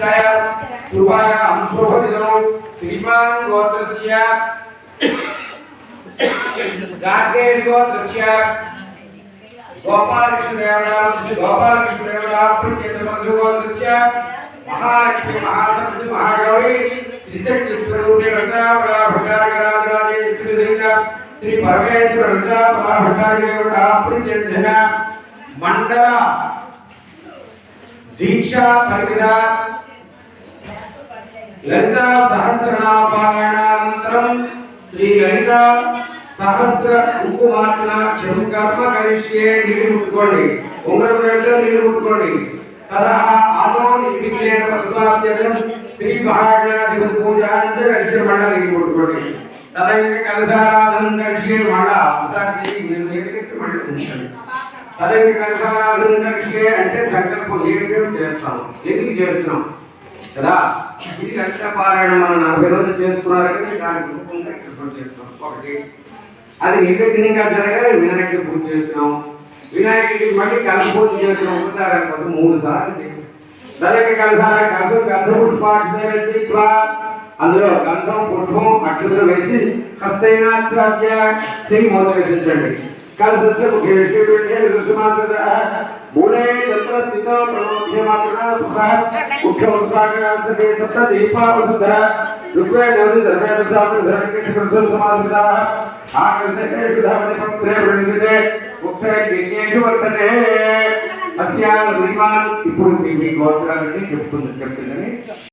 कृपायां शोभनिधौ श्रीमान् गोत्रस्य, गार्गेय गोत्रस्य गोपालकृष्णदेवनां श्री गोपालकृष्णदेवनां प्रत्येकमधु गोत्रस्य, महालक्ष्मी, महासरस्वती, महागौरी त्रिशक्ति स्वरूपे वृंदावना भट्टारकराजराजेश्वरी सहिता श्री परमेश्वर वृंदावन भट्टारकराजराजेश्वरी प्रत्येकजना मंडला, दीक्षा परिविदा లలితా సహస్రనామాయణానంతరం శ్రీ లలిత సహస్ర కుంకుమార్చన క్షమకర్మ కరిష్యే నీళ్ళు ముట్టుకోండి ఉంగరం గంటలో నీళ్ళు ముట్టుకోండి తదా ఆదో నిర్విఘ్నేన ప్రతిపాద్యం శ్రీ మహాగణాధిపతి పూజ పూజాంచ కరిష్య మండ నీళ్ళు ముట్టుకోండి తదా తదంగ కలశారాధనం కరిష్యే మండ ఒకసారి మీరు దగ్గరికి మళ్ళీ ఉంచండి తదంగ కలశారాధనం కరిష్యే అంటే సంకల్పం ఏమేమి చేస్తాం ఎందుకు చేస్తున్నాం కదా ఇది లక్ష పారాయణం మనం నలభై రోజులు చేసుకున్నారు కదా దానికి రూపంగా ఇక్కడ పూజ చేస్తున్నాం ఒకటి అది నిర్విఘ్నంగా జరగాలి వినాయకుడి పూజ చేస్తున్నాం వినాయకుడికి మళ్ళీ కలపూజ చేస్తున్నాం ఉపచారం కోసం మూడు సార్లు చేస్తున్నాం దళకి కలసాల కలసం గంధ పుష్పాక్ష అందులో గంధం పుష్పం అక్షతలు వేసి హస్తైనాచార్య చెయ్యి మూత వేసించండి కలసస్య ముఖే విష్ణువిండే దృశ్యమాత్ర మూలే ప్రణోధ్యమాత్రణ సుఖ ముఖ్య ఉత్సాహే సప్త దీపావసుధ ఋగ్వేదోది ధర్మేణ సామ ధర్మకృష్ణ సమాధిత ఆకర్షేషు ధర్మని పత్రే వృణితే ముఖ్య యజ్ఞేషు వర్తతే అస్యాల దీపాన్ ఇప్పుడు మీ గోత్రాలని చెప్తుంది చెప్తుందని